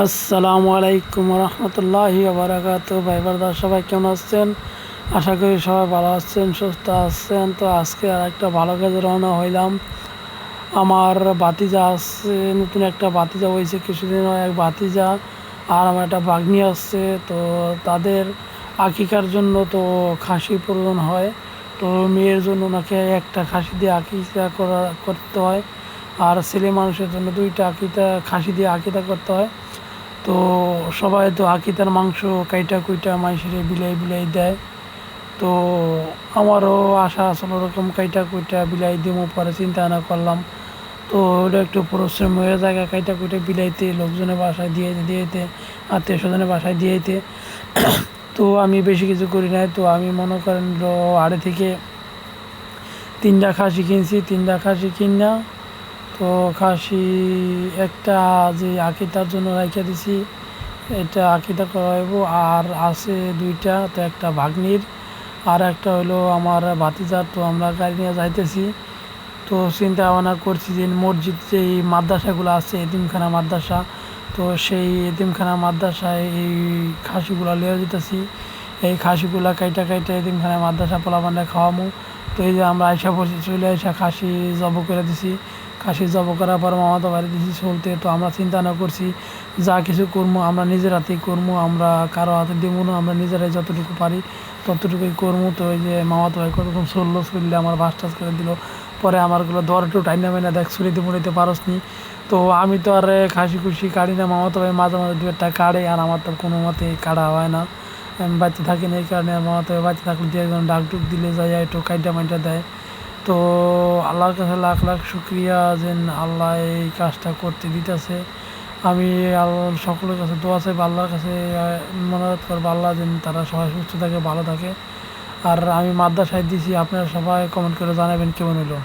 আসসালামু আলাইকুম রহমতুল্লাহি বারাকাত ভাই বারদার সবাই কেমন আছেন? আশা করি সবাই ভালো আছেন, সুস্থ আছেন। তো আজকে আর একটা ভালো কাজে রওনা হইলাম। আমার বাতিজা আসছে নতুন একটা বাতিজা হয়েছে কিছুদিন এক বাতিজা আর আমার একটা বাগনি আসছে তো তাদের আকিকার জন্য তো খাসি প্রয়োজন হয়। তো মেয়ের জন্য নাকি একটা খাসি দিয়ে আকিকা করা, করতে হয়। আর ছেলে মানুষের জন্য দুইটা আকিতা, খাসি দিয়ে আকিতা করতে হয়। তো সবাই তো আকিতার মাংস কাইটা কুইটা মাইসেরে বিলাই বিলাই দেয়। তো আমারও আশা আসলে ওরকম কাইটা কুইটা বিলাই দিমো পরে চিন্তা ভাবনা করলাম। তো ওটা একটু পরিশ্রম হয়ে যায় কাইটা কুইটা বিলাইতে, লোকজনের বাসায় দিয়ে দিয়েতে আত্মীয় স্বজনের বাসায় দিয়েতে তো আমি বেশি কিছু করি নাই, তো আমি মনে করেন আড়ে থেকে তিনটা খাসি কিনছি তিনটা খাসি কিনা তো খাসি একটা যে আকিতার জন্য রেখে দিছি, এটা আকিতা করাইব আর আছে দুইটা, তো একটা ভাগ্নির, আর একটা হলো আমার ভাতিজার তো আমরা গাড়ি নিয়ে যাইতেছি। তো চিন্তা ভাবনা করছি যে মসজিদ যে মাদ্রাসাগুলো আছে, এতিমখানা মাদ্রাসা, তো সেই এতিমখানা মাদ্রাসায় এই খাসিগুলো লিয়ে যেতেছি এই খাসিগুলা কাইটা কাইটা এতিমখানা মাদ্রাসা পোলাপান্ডা খাওয়ামো। তো এই যে আমরা আইসা পড়ছি, চলে আইসা খাসি জব করে দিছি। খাসি জব করার পর মামাতো বাড়ি দিছি চলতে, তো আমরা চিন্তা না করছি, যা কিছু করব আমরা নিজের হাতেই করব আমরা কারও হাতে দেবো না, আমরা নিজেরাই যতটুকু পারি ততটুকুই করব তো ওই যে মামাতো ভাই কতক্ষণ চলল, চললে আমার বাস টাস করে দিল। পরে আমারগুলো দর একটু টাইনা মাইনা দেখ ছুরিতে মুড়িতে পারস নি তো আমি তো আর খাসি খুশি কাড়ি না, মামাতো ভাই মাঝে মাঝে দু একটা কাড়ে, আর আমার তো কোনো মতে কাড়া হয় না। আমি বাচ্চা থাকি না, এই কারণে আমার তো বাচ্চা থাকলে দিয়ে একজন ডাক ডুক দিলে যায় একটু কাইটা মাইটা দেয়। তো আল্লাহর কাছে লাখ লাখ শুক্রিয়া যেন আল্লাহ এই কাজটা করতে দিতেছে। আমি আল্লাহ সকলের কাছে দোয়া চাই আল্লাহর কাছে মনে করব, আল্লাহ যেন তারা সবাই সুস্থ থাকে, ভালো থাকে। আর আমি মাদ্রাসায় দিছি, আপনারা সবাই কমেন্ট করে জানাবেন কেমন হলো।